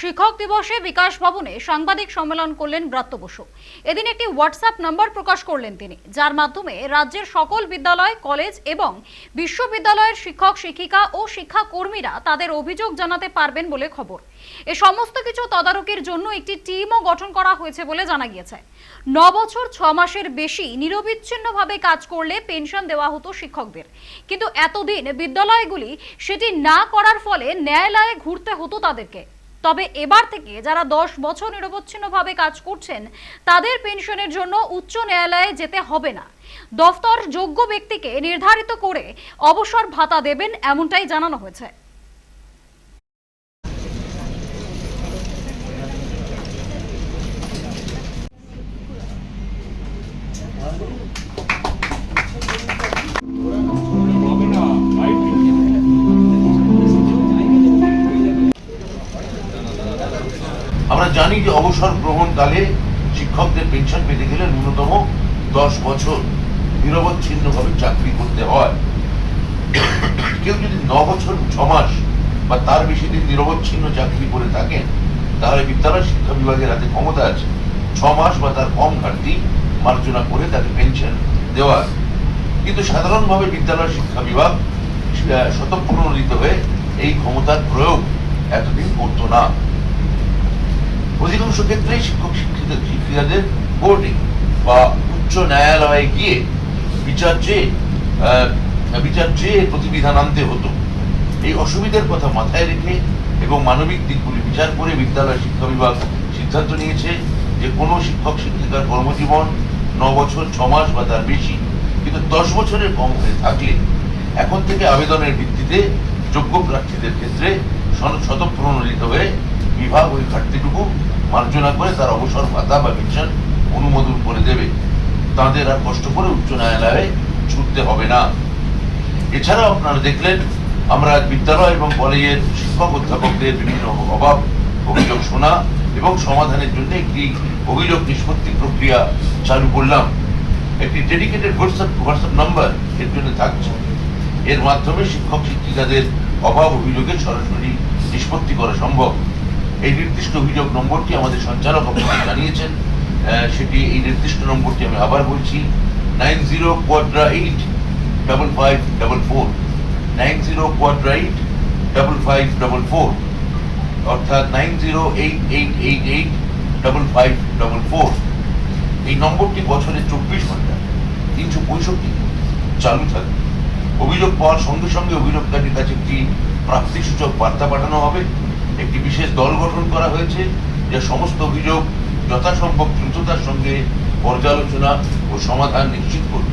শিক্ষক দিবসে বিকাশ ভবনে সাংবাদিক সম্মেলন করলেন ব্রাত্য বসু। এদিন একটি হোয়াটসঅ্যাপ নাম্বার প্রকাশ করলেন তিনি, যার মাধ্যমে রাজ্যের সকল বিদ্যালয়, কলেজ এবং বিশ্ববিদ্যালয়ের শিক্ষক, শিক্ষিকা ও শিক্ষাকর্মীরা তাদের অভিযোগ জানাতে পারবেন বলে খবর। এ সমস্ত কিছু তদারকির জন্য একটি টিমও গঠন করা হয়েছে বলে জানা গিয়েছে। ন বছর ছ মাসের বেশি নিরবিচ্ছিন্নভাবে কাজ করলে পেনশন দেওয়া হতো শিক্ষকদের। কিন্তু এতদিন বিদ্যালয়গুলি সেটি না করার ফলে ন্যায়ালয়ে ঘুরতে হতো তাদেরকে। তবে এবার থেকে যারা দশ বছর নিরবচ্ছিন্নভাবে কাজ করছেন, তাদের পেনশনের জন্য উচ্চ ন্যায়ালয়ে যেতে হবে না। দফতর যোগ্য ব্যক্তিকে নির্ধারিত করে অবসর ভাতা দেবেন, এমনটাই জানানো হয়েছে। আমরা জানি যে অবসর গ্রহণকালে শিক্ষকদের পেনশন পেতে গেলে ন্যূনতম দশ বছর নিরবচ্ছিন্নভাবে চাকরি করতে হয়। কেউ যদি ন বছর, ছ মাস বা তার বেশি দিন নিরবচ্ছিন্ন চাকরি করে থাকেন, তাহলে বিদ্যালয় শিক্ষা বিভাগের হাতে ক্ষমতা আছে। ছ মাস বা তার কম ঘাটতি মার্জনা করে তাকে পেনশন দেওয়ার কিন্তু সাধারণভাবে বিদ্যালয় শিক্ষা বিভাগ স্বতঃপ্রণোদিত হয়ে এই ক্ষমতার প্রয়োগ এতদিন করতো না। অধিকাংশ ক্ষেত্রে শিক্ষক শিক্ষিত শিক্ষিকাদের কোর্টে বা উচ্চ ন্যায়ালয়ে গিয়ে বিচার চেয়ে বিচার চেয়ে প্রতিবিধান আনতে হতো, এই অসুবিধার কথা মাথায় রেখে এবং মানবিক দিকগুলি বিচার করে বিদ্যালয় শিক্ষা বিভাগ সিদ্ধান্ত নিয়েছে যে কোনো শিক্ষক শিক্ষিকার কর্মজীবন ন বছর, ছ মাস বা তার বেশি, কিন্তু দশ বছরের কম হয়ে থাকলে এখন থেকে আবেদনের ভিত্তিতে যোগ্য প্রার্থীদের ক্ষেত্রে স্বতঃপ্রণোদিত হয়ে বিভাগ ওই ঘাটতিটুকু মার্জনা করে তার অবসর ভাতা বা পেনশন অনুমোদন করে দেবে। তাদের আর কষ্ট করে উচ্চ ন্যায়ালয়ে ছুটতে হবে না। এছাড়াও আপনারা দেখলেন, আমরা বিদ্যালয় এবং কলেজের শিক্ষক অধ্যাপকদের বিভিন্ন অভাব, অভিযোগ শোনা এবং সমাধানের জন্য একটি অভিযোগ নিষ্পত্তি প্রক্রিয়া চালু করলাম। একটি ডেডিকেটেড হোয়াটসঅ্যাপ হোয়াটসঅ্যাপ নাম্বার এর জন্য থাকছে। এর মাধ্যমে শিক্ষক শিক্ষিকাদের অভাব অভিযোগের সরাসরি নিষ্পত্তি করা সম্ভব। এই নির্দিষ্ট অভিযোগ নম্বরটি আমাদের সঞ্চালক আপনাকে জানিয়েছেন। সেটি এই নির্দিষ্ট নম্বরটি আমি আবার বলছি, nine zero quadra eight double five double four. Nine zero quadra eight double five double four. অর্থাৎ nine zero eight eight eight eight double five double four. এই নম্বরটি বছরে চব্বিশ ঘণ্টা, তিনশো পঁয়ষট্টি চালু থাকে। অভিযোগ পাওয়ার সঙ্গে সঙ্গে অভিযোগকারীর কাছে একটি প্রাপ্তিসূচক বার্তা পাঠানো হবে। একটি বিশেষ দল গঠন করা হয়েছে, যা সমস্ত অভিযোগ যথাসম্ভব দ্রুততার সঙ্গে পর্যালোচনা ও সমাধান নিশ্চিত করবে।